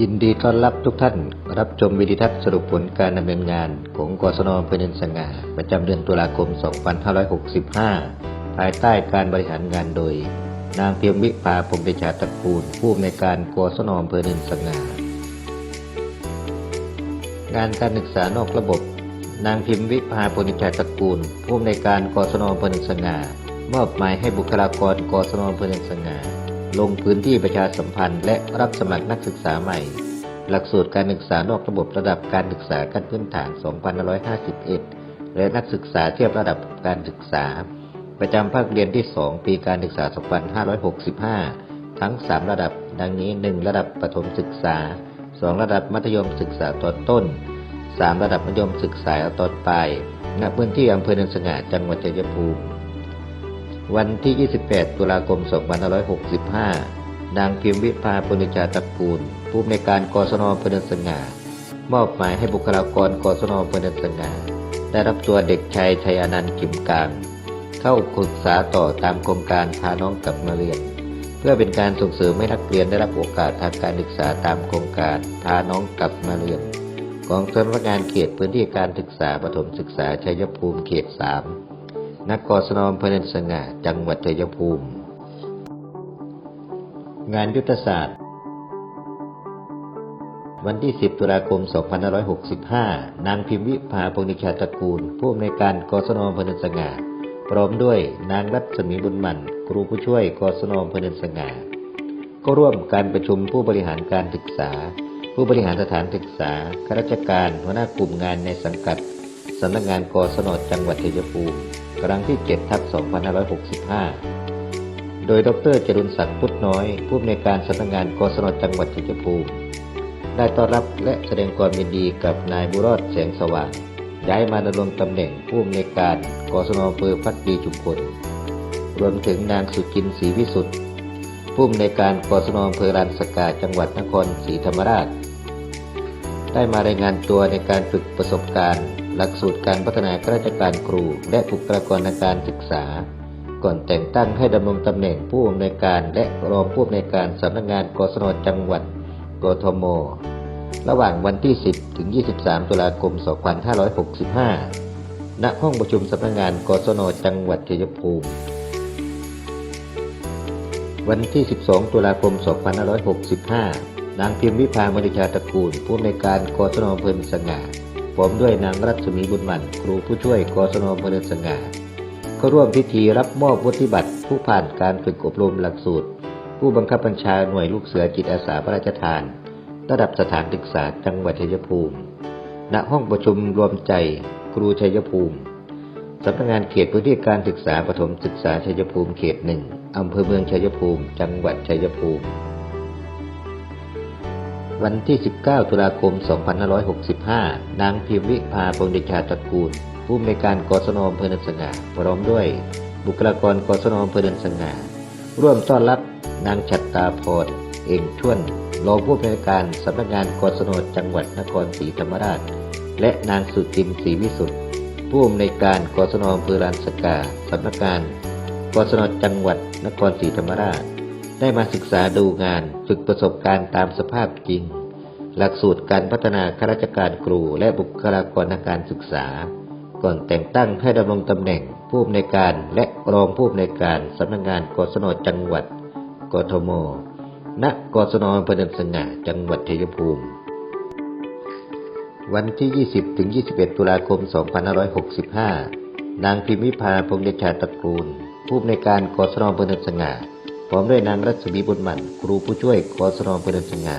ยินดีต้อนรับทุกท่าน รับชมวิดีทัศน์สรุปผลการดำเนินงาน ของกศนอำเภอเนินสง่าประจำเดือนตุลาคม 2565 ภายใต้การบริหารงานโดย นางเพียงวิภาพงเดชาตระกูล ผู้อำนวยการกศนอำเภอเนินสง่างานการศึกษานอกระบบ นางพิมพ์วิภาพงเดชาตระกูล ผู้อำนวยการกศนอำเภอเนินสง่ามอบหมายให้บุคลากรกศนอำเภอเนินสง่า ลงพื้นที่ประชาสัมพันธ์และรับสมัครนักศึกษาใหม่ หลักสูตรการศึกษานอกระบบระดับการศึกษาขั้นพื้นฐาน 2551 และนักศึกษาเทียบระดับการศึกษา ประจำภาคเรียนที่ 2 ปีการศึกษา 2565 ทั้ง 3 ระดับ ดังนี้ 1 ระดับประถมศึกษา 2 ระดับมัธยมศึกษาตอนต้น 3 ระดับมัธยมศึกษาตอนปลายณพื้นที่อำเภอเนินสง่าจังหวัดชัยภูมิ วันที่ 28 ตุลาคม 2565 นางพิมพ์วิภาปุณิจาตระกูล ผู้อำนการกศนอำเภอเนินสง่ามอบหมายให้บุคลากรกศนอำเภอเนินสง่าได้รับตัวเด็กชายชัยอนันต์กิมกางเข้าศึกษาต่อตามโครงการพาน้องกลับมาเรียน เพื่อเป็นการส่งเสริมให้นักเรียนได้รับโอกาสทางการศึกษาตามโครงการพาน้องกลับมาเรียน ของสำนักงานเขตพื้นที่การศึกษาประถมศึกษาชัยภูมิเขต 3 นักกศนอำเภอเนินสง่าจังหวัดชัยภูมิ งานยุทธศาสตร์ วันที่ 10 ตุลาคม 2565 นางพิมพ์วิภาพงนิชาตระกูล ผู้อำนวยการกศนอำเภอเนินสง่าพร้อมด้วยนางรัศมีบุญมันครูผู้ช่วยกศนอำเภอเนินสง่าก็ร่วมการประชุมผู้บริหารการศึกษา ผู้บริหารสถานศึกษาข้าราชการหัวหน้ากลุ่มงานในสังกัดสำนักงานกศนจังหวัดชัยภูมิ ครั้งที่7ทับ2565 โดยดรจรุนศักดิ์พุทธน้อย ผู้อำนวยการสำนักงานกศนจังหวัดชัยภูมิได้ต้อนรับและแสดงความยินดีกับนายบุรอดแสงสว่าง ย้ายมาดำรงตำแหน่งผู้อำนวยการกศนอำเภอพักดีชุมพลรวมถึงนางสุจินศรีวิสุทธิ์ผู้อำนวยการกศนอำเภอลานสกาจังหวัดนครศรีธรรมราช ได้มารายงานตัวในการฝึกประสบการณ์ หลักสูตรการพัฒนาข้าราชการครู และบุคลากรทางการศึกษา ก่อนแต่งตั้งให้ดำรงตำแหน่งผู้อำนวยการและรองผู้อำนวยการสำนักงานกศนจังหวัดกทม ระหว่างวันที่ 10 ถึง 23 ตุลาคม 2565 ณ ห้องประชุมสำนักงานกศนจังหวัดชัยภูมิ วันที่ 12 ตุลาคม 2565 นางพิมพ์วิภามณิชาตระกูลผู้อำนวยการกศนอำเภอสง่า พร้อมด้วยนางรัศมีบุญมันครูผู้ช่วยกศนอำเภอสง่าก็ร่วมพิธีรับมอบวุฒิบัตรผู้ผ่านการฝึกอบรมหลักสูตร ผู้บังคับบัญชาหน่วยลูกเสือจิตอาสาพระราชทาน ระดับสถานศึกษาจังหวัดชัยภูมิ ณห้องประชุมรวมใจครูชัยภูมิสำนักงานเขตพื้นที่การศึกษาประถมศึกษาชัยภูมิเขตหนึ่งอำเภอเมืองชัยภูมิ จังหวัดชัยภูมิ วันที่ 19 ตุลาคม 2565 นางพิมวิภาพงเดชาตระกูล ผู้อำนการกศนอำเภอเนินสง่าพร้อมด้วย บุคลากรกศนอำเภอเนินสง่าร่วมต้อนรับนางฉัตตาพรเองช่วนรองผู้อำนการสำนักงานกศนจังหวัดนครศรีธรรมราช และนางสุจินศรีวิสุทธิ์ผู้อำนวยการกศนอำเภอลานสกาสำนักงานกศนจังหวัดนครศรีธรรมราช ได้มาศึกษาดูงานฝึกประสบการณ์ตามสภาพจริง หลักสูตรการพัฒนาข้าราชการครูและบุคลากรทางการศึกษา ก่อนแต่งตั้งให้ดำรงตำแหน่งผู้อำนวยการและรองผู้อำนวยการสำนักงานกศนจังหวัด กทม ณ กศนอำเภอเนินสง่าจังหวัดชัยภูมิ วันที่ 20 ถึง 21 ตุลาคม 2565 นางพิมพิพาพงเดชาตระกูล ผู้อำนวยการกศนอำเภอเนินสง่า พร้อมด้วยนางรัศมีบุญมันครูผู้ช่วยกศนอำเภอเนินสง่า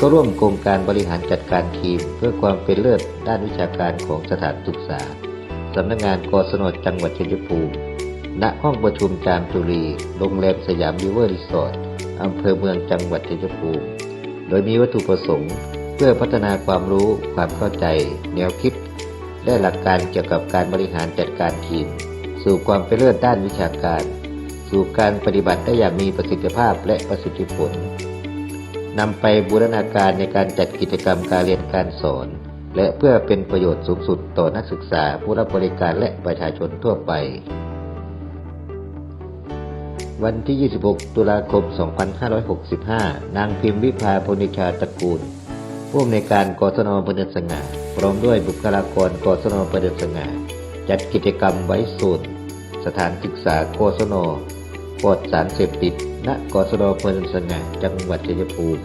ก็ร่วมโครงการบริหารจัดการทีม เพื่อความเป็นเลิศด้านวิชาการของสถานศึกษาสำนักงานกศนจังหวัดชัยภูมิ ณ ห้องประชุมจามจุรี โรงแรมสยามริเวอร์รีสอร์ทอำเภอเมืองจังหวัดชัยภูมิ โดยมีวัตถุประสงค์ เพื่อพัฒนาความรู้ ความเข้าใจ แนวคิด และหลักการเกี่ยวกับการบริหารจัดการทีม สู่ความเป็นเลิศด้านวิชาการ สู่การปฏิบัติได้อย่างมีประสิทธิภาพและประสิทธิผลนำไปบูรณาการในการจัดกิจกรรมการเรียนการสอน และเพื่อเป็นประโยชน์สูงสุดต่อนักศึกษาผู้รับบริการและประชาชนทั่วไป วันที่ 26 ตุลาคม 2565 นางพิมพ์วิภาพนิชาตระกูล ผู้อำนวยการกศนพนิสง่าพร้อมด้วยบุคลากรกศนพนิสง่าจัดกิจกรรมไว้ศูนย์สถานศึกษากศน ปลอดสารเสพติดณกศนพนิสง่าจังหวัดชัยภูมิ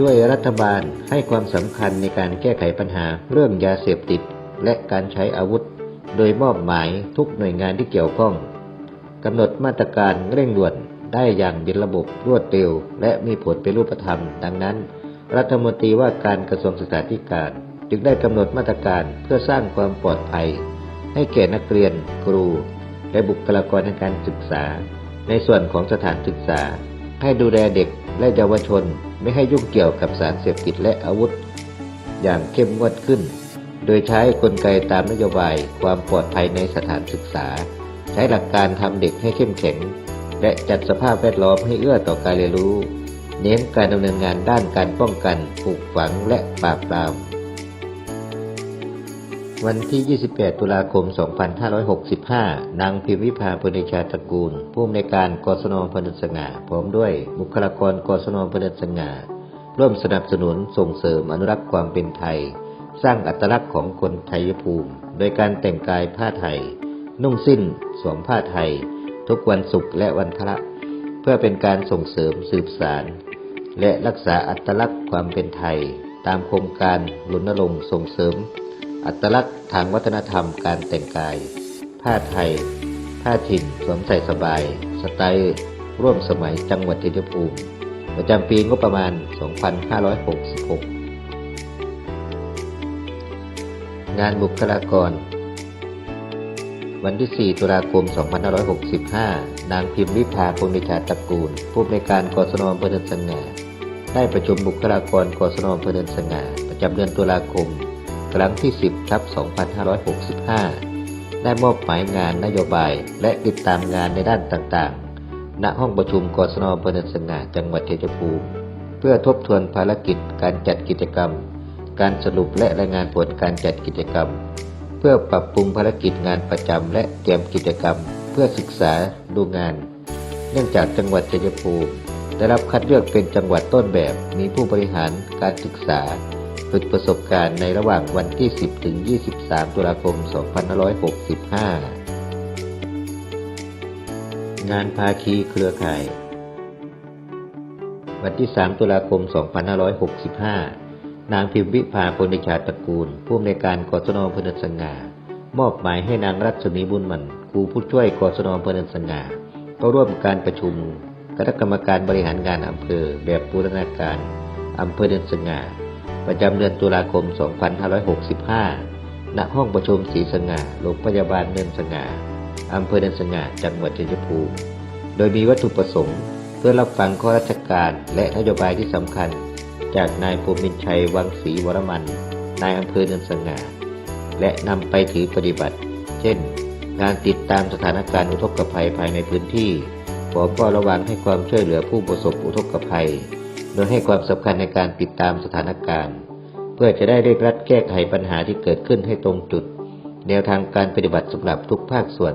ด้วยรัฐบาลให้ความสำคัญในการแก้ไขปัญหาเรื่องยาเสพติด และการใช้อาวุธ โดยมอบหมายทุกหน่วยงานที่เกี่ยวข้องกำหนดมาตรการเร่งด่วนได้อย่างเป็นระบบรวดเร็ว และมีผลเป็นรูปธรรม ดังนั้น รัฐมนตรีว่าการกระทรวงศึกษาธิการ จึงได้กำหนดมาตรการเพื่อสร้างความปลอดภัย ให้แก่นักเรียนครู และบุคลากรทางการศึกษา ในส่วนของสถานศึกษา ให้ดูแลเด็กและเยาวชนไม่ให้ยุ่งเกี่ยวกับสารเสพติดและอาวุธ อย่างเข้มงวดขึ้น โดยใช้กลไกตามนโยบายความปลอดภัยในสถานศึกษา ใช้หลักการทำเด็กให้เข้มแข็ง และจัดสภาพแวดล้อมให้เอื้อต่อการเรียนรู้ เน้นการดำเนินงานด้านการป้องกันปลูกฝังและปราบปราม วันที่ 28 ตุลาคม 2565 นางพิมวิภาพนิชาตระกูล ผู้อำนวยการกศนพนิสง่าพร้อมด้วยบุคลากรกศนพนิสง่าร่วมสนับสนุนส่งเสริมอนุรักษ์ความเป็นไทย สร้างอัตลักษณ์ของคนไทยภูมิ โดยการแต่งกายผ้าไทย นุ่งสิ้นสวมผ้าไทย ทุกวันศุกร์และวันพระ เพื่อเป็นการส่งเสริมสืบสาร และรักษาอัตลักษณ์ความเป็นไทย ตามโครงการรณรงค์ส่งเสริม อัตลักษณ์ทางวัฒนธรรมการแต่งกาย ผ้าไทย ผ้าถิ่นสวมใส่สบาย สไตล์ร่วมสมัยจังหวัดชัยภูมิ ประจำปีงบประมาณ 2566 งานบุคลากร วันที่ 4 ตุลาคม 2565 นางพิมพ์วิภาพงนิชาตระกูล ผู้อำนการกศนอำเภอเนินสง่าได้ประชุมบุคลากรกศนอำเภอเนินสง่าประจำเดือนตุลาคม ครั้งที่ 10ทับ2565 ได้มอบหมายงานนโยบายและติดตามงานในด้านต่างๆ ณ ห้องประชุมกศนอำเภอเนินสง่าจังหวัดชัยภูมิ เพื่อทบทวนภารกิจการจัดกิจกรรม การสรุปและรายงานผลการจัดกิจกรรม เพื่อปรับปรุงภารกิจงานประจำและเตรียมกิจกรรม เพื่อศึกษาดูงาน เนื่องจากจังหวัดชัยภูมิได้รับคัดเลือกเป็นจังหวัดต้นแบบมีผู้บริหารการศึกษา ฝึกประสบการณ์ในระหว่างวันที่ 10 ถึง 23 ตุลาคม 2565 งานภาคีเครือข่าย วันที่ 3 ตุลาคม 2565 นางพิมพ์วิภาพลนิชาตระกูล ผู้อำนวยการกศนพนสง่ามอบหมายให้นางรัศมีบุญมันครูผู้ช่วยกศนพนสง่าเข้าร่วมการประชุมคณะกรรมการบริหารงานอำเภอแบบบูรณาการอำเภอเดินสง่า ประจำเดือนตุลาคม 2565 ณ ห้องประชุมศรีสง่า โรงพยาบาลเนินสง่า อำเภอเนินสง่า จังหวัดชัยภูมิ โดยมีวัตถุประสงค์ เพื่อรับฟังข้อราชการและนโยบายที่สำคัญ จากนายภูมินชัย วังศรีวรมัน นายอำเภอเนินสง่า และนำไปถือปฏิบัติ เช่นการติดตามสถานการณ์อุทกภัยภายในพื้นที่พร้อเฝ้าระวังให้ความช่วยเหลือผู้ประสบอุทกภัย โดยให้ความสำคัญในการติดตามสถานการณ์ เพื่อจะได้เร่งรัดแก้ไขปัญหาที่เกิดขึ้นให้ตรงจุด แนวทางการปฏิบัติสำหรับทุกภาคส่วน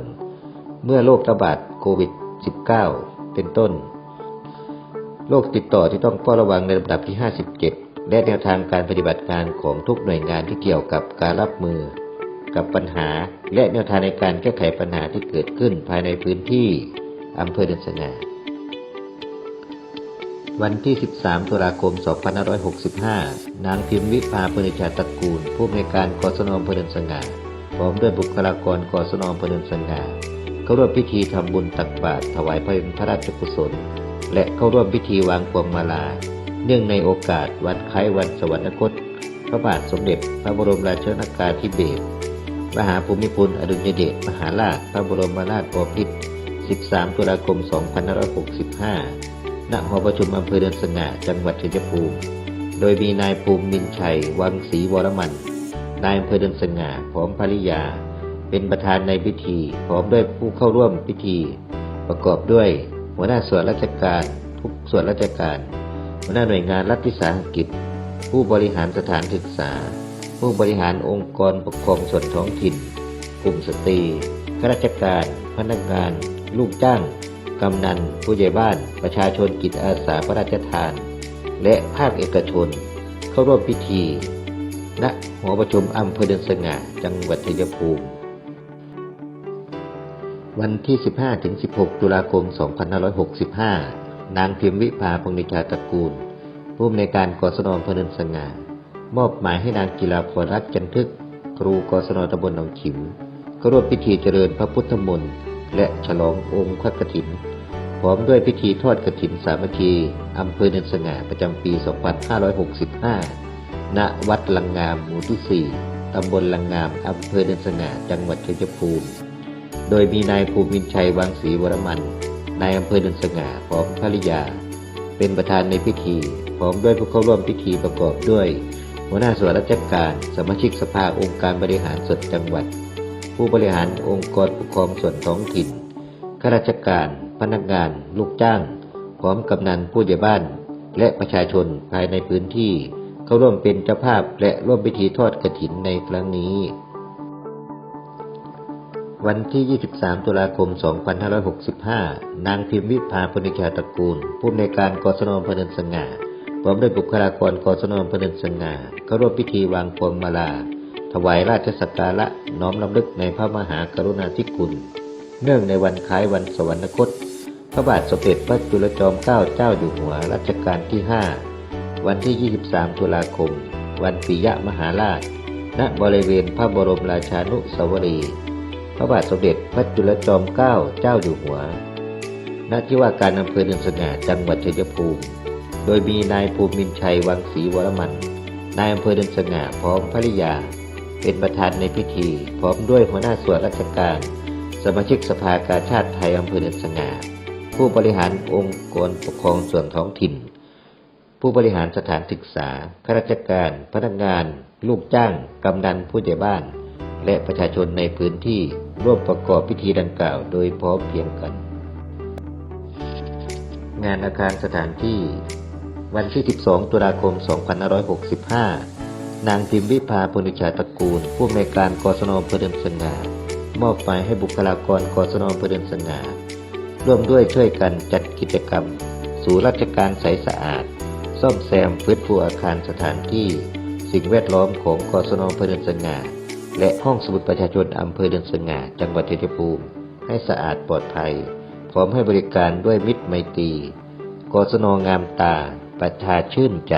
เมื่อโรคระบาดโควิด -19 เป็นต้นโรคติดต่อที่ต้องเฝ้าระวังในลำดับที่ 57 และแนวทางการปฏิบัติงานของทุกหน่วยงานที่เกี่ยวกับการรับมือ กับปัญหาและแนวทางในการแก้ไขปัญหาที่เกิดขึ้นภายในพื้นที่อำเภอเดินสง่า วันที่ 13 ตุลาคม 2565 นางพิมพ์วิภาพนิชาตระกูล ผู้อำนวยการกศนอำเภอเดินสง่าพร้อมด้วยบุคลากรกศนอำเภอเดินสง่าเข้าร่วมพิธีทำบุญตักบาตรถวายพระราชกุศล และเข้าร่วมพิธีวางพวงมาลา เนื่องในโอกาสวันคล้ายวันสวรรคต พระบาทสมเด็จพระบรมราชโองกาธิเบศรมหาภูมิพลอดุลยเดชมหาราชพระบรมราชบพิตร13 ตุลาคม 2565 ณหอประชุมอำเภอเดินสง่าจังหวัดชัยภูมิ โดยมีนายภูมิมินชัย วังศรีวรมัน นายอำเภอเดินสง่าพร้อมภริยา เป็นประธานในพิธี พร้อมด้วยผู้เข้าร่วมพิธี ประกอบด้วยหัวหน้าส่วนราชการ ทุกส่วนราชการ หัวหน้าหน่วยงานรัฐวิสาหกิจ ผู้บริหารสถานศึกษา ผู้บริหารองค์กรปกครองส่วนท้องถิ่น กลุ่มสตรีข้าราชการ พนักงาน ลูกจ้าง กำนัน ผู้ใหญ่บ้าน ประชาชนกิจอาสาพระราชทาน และภาคเอกชน เข้าร่วมพิธี ณหอประชุมอำเภอเดินสง่า จังหวัดชัยภูมิ วันที่ 15-16 ตุลาคม 2565 นางพิมวิภาพงนิชาตระกูล ผู้อำนวยการกศนอำเภอเนินสง่า มอบหมายให้นางกีฬาพรรักจันทึก ครูกศนตำบลหนองขิมเข้าร่วมพิธีเจริญพระพุทธมนต์ และฉลององค์พระกฐิน พร้อมด้วยพิธีทอดกฐินสามัคคีอำเภอเนินสง่าประจำปี 2565 ณ วัดลังงามหมู่ที่ 4 ตำบลลังงามอำเภอเนินสง่าจังหวัดชัยภูมิ โดยมีนายภูมินชัยวังศรีวรมันนายอำเภอเนินสง่าพร้อมภริยา เป็นประธานในพิธีพร้อมด้วยผู้เข้าร่วมพิธีประกอบด้วย หัวหน้าส่วนราชการ สมาชิกสภาองค์การบริหารส่วนจังหวัด ผู้บริหารองค์กรปกครองส่วนท้องถิ่น ข้าราชการ พนักงาน ลูกจ้าง พร้อมกำนันผู้ใหญ่บ้าน และประชาชนภายในพื้นที่ เข้าร่วมเป็นเจ้าภาพและร่วมพิธีทอดกฐินในครั้งนี้ วันที่ 23 ตุลาคม 2565 นางพิมวิภาพนิชาตระกูล ผู้อำนวยการกศนอำเภอเนินสง่าพร้อมด้วยบุคลากรกศนอำเภอเนินสง่าเข้าร่วมพิธีวางพวงมาลา ถวายราชสักการะน้อมรำลึกในพระมหากรุณาธิคุณ เนื่องในวันคล้ายวันสวรรคต พระบาทสมเด็จพระจุลจอมเกล้าเจ้าอยู่หัวรัชกาลที่ 5 วันที่ 23 ตุลาคม วันปิยมหาราช ณบริเวณพระบรมราชานุสาวรีย์พระบาทสมเด็จพระจุลจอมเกล้าเจ้าอยู่หัวณที่ว่าการอำเภอเนินสง่าจังหวัดชัยภูมิ โดยมีนายภูมินชัยวังศรีวรมัน นายอำเภอเนินสง่าพร้อมภริยา เป็นประธานในพิธีพร้อมด้วยหัวหน้าส่วนราชการ สมาชิกสภากาชาติไทยอำเภอเนินสง่าผู้บริหารองค์กรปกครองส่วนท้องถิ่น ผู้บริหารสถานศึกษาข้าราชการ พนักงาน ลูกจ้าง กำนันผู้ใหญ่บ้าน และประชาชนในพื้นที่ร่วมประกอบพิธีดังกล่าวโดยพร้อมเพียงกัน งานอาคารสถานที่ วันที่ 12 ตุลาคม 2565 นางพิมวิภาพนิชาตระกูล ผู้อำนการกศนอำเภอเดินสง่ามอบหมายให้บุคลากรกศนอำเภอเดินสง่าร่วมด้วยช่วยกันจัดกิจกรรม สู่ราชการใสสะอาด ซ่อมแซมพื้นฟูอาคารสถานที่ สิ่งแวดล้อมของกศนอำเภอเดินสง่าและห้องสมุดประชาชนอำเภอเดินสง่าจังหวัดชัยภูมิให้สะอาดปลอดภัย พร้อมให้บริการด้วยมิตรไมตรีกศนงามตาประชาชื่นใจ